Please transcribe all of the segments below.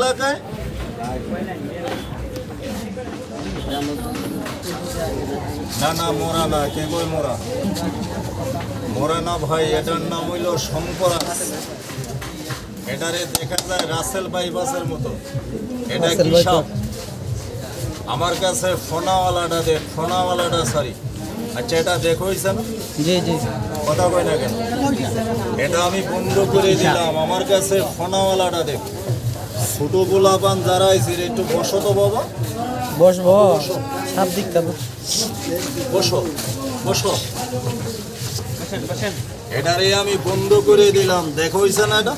এলাকায়? না না মোরা না কে কই মোরা? মোরা না ভাই এটার নাম হইল শঙ্করাস। এটারে দেখা যায় রাসেল বাইপাসের মতো। এটা কি। সাপ? আমার কাছে ফোনাওয়ালাটা দে ফোনাওয়ালাটা সরি। আচ্ছা এটা দেখো হইছে না? জি জি। কথা কই না কেন? এটা আমি বন্ধ করে দিলাম। আমার কাছে ফোনাওয়ালাটা দেখ। ছোট গোলাপান যারা আইছে একটু বসো তো বাবা। বসবো। সাপ দিকটা বসো বসো। এটারে আমি বন্ধ করে দিলাম। দেখো হইছে না এটা?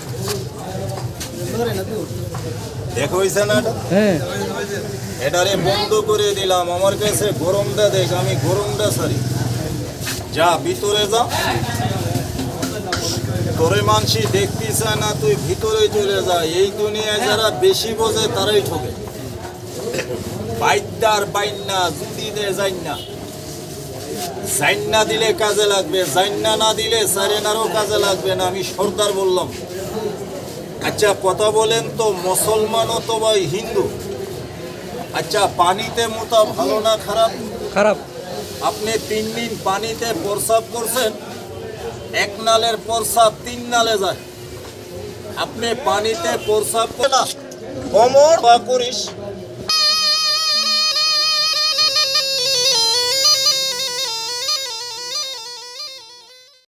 দেখো হইছে না এটা? হ্যাঁ। এটারে বন্ধ করে দিলাম। আমার কাছে গরমটা দেখ আমি গরমটা সারি। যা ভিতরে যা। তোরে মানসি দেখতে চায় না তুই ভিতরে চলে যা এই দুনিয়ায় যারা বেশি বোঝে তারাই ঠকে বাইদার বাইন্না জুতি দে যাইন্না জাইন্না দিলে কাজে লাগবে জাইন্না না দিলে সারেনারও কাজে লাগবে না আমি সর্দার বললাম। আচ্ছা কথা বলেন তো মুসলমান অথবা হিন্দু। আচ্ছা পানিতে মোতা ভালো না খারাপ? খারাপ। আপনি তিন দিন পানিতে প্রসাব করছেন? এক নালের প্রসাব তিন নালে যায়। আপনি পানিতে প্রসাব করিস।